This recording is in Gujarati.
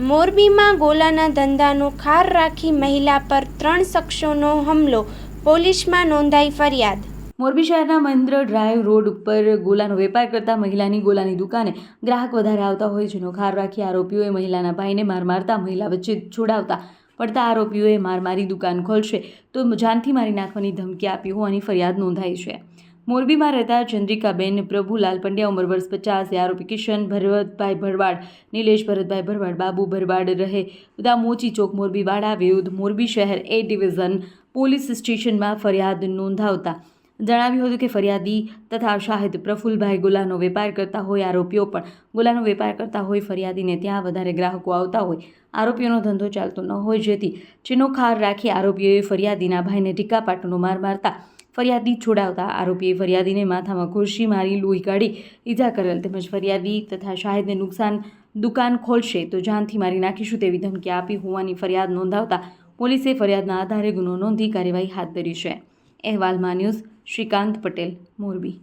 મોરબીમાં ગોલાના ધંધાનો ખાર રાખી મહિલા પર ત્રણ શખ્સોનો હુમલો, પોલીસમાં નોંધાઈ ફરિયાદ. મોરબી શહેરના મહેન્દ્ર ડ્રાઈવ રોડ ઉપર ગોલાનો વેપાર કરતા મહિલાની ગોલાની દુકાને ગ્રાહક વધારે આવતા હોય જેનો ખાર રાખી આરોપીઓએ મહિલાના ભાઈને માર મારતા મહિલા વચ્ચે છોડાવતા પડતા આરોપીઓએ માર મારી દુકાન ખોલશે તો જાનથી મારી નાખવાની ધમકી આપી હોવાની ફરિયાદ નોંધાઈ છે. મોરબીમાં રહેતા ચંદ્રિકાબેન પ્રભુલાલ પંડ્યા ઉંમર વર્ષ પચાસ આરોપી કિશન ભરતભાઈ ભરવાડ, નિલેશ ભરતભાઈ ભરવાડ, બાબુ ભરવાડ રહે. બધા મોચી ચોક મોરબીવાડા વિરુદ્ધ મોરબી શહેર એ ડિવિઝન પોલીસ સ્ટેશનમાં ફરિયાદ નોંધાવતા. જણાવ્યું હતું કે ફરિયાદી તથા શાહિદ પ્રફુલભાઈ ગુલાનો વેપાર કરતા હોય આરોપીઓ પણ ગુલાનો વેપાર કરતા હોય ફરિયાદીને ત્યાં વધારે ગ્રાહકો આવતા હોય. આરોપીઓનો ધંધો ચાલતો ન હોય જેથી ચીનો ખાર રાખી આરોપીઓએ ફરિયાદીના ભાઈને ટીકાપાટનો માર મારતા ફરિયાદી છોડાવતા આરોપીએ ફરિયાદીને માથામાં ખુરશી મારી, લોહી કાઢી, ઈજા કરેલ તેમજ ફરિયાદી તથા શાહિદને નુકસાન દુકાન ખોલશે તો જાનથી મારી નાખીશું તેવી ધમકી આપી હોવાની ફરિયાદ નોંધાવતા પોલીસે ફરિયાદના આધારે ગુનો નોંધી કાર્યવાહી હાથ ધરી છે. અહેવાલમાં ન્યૂઝ શ્રીકાંત પટેલ, મોરબી.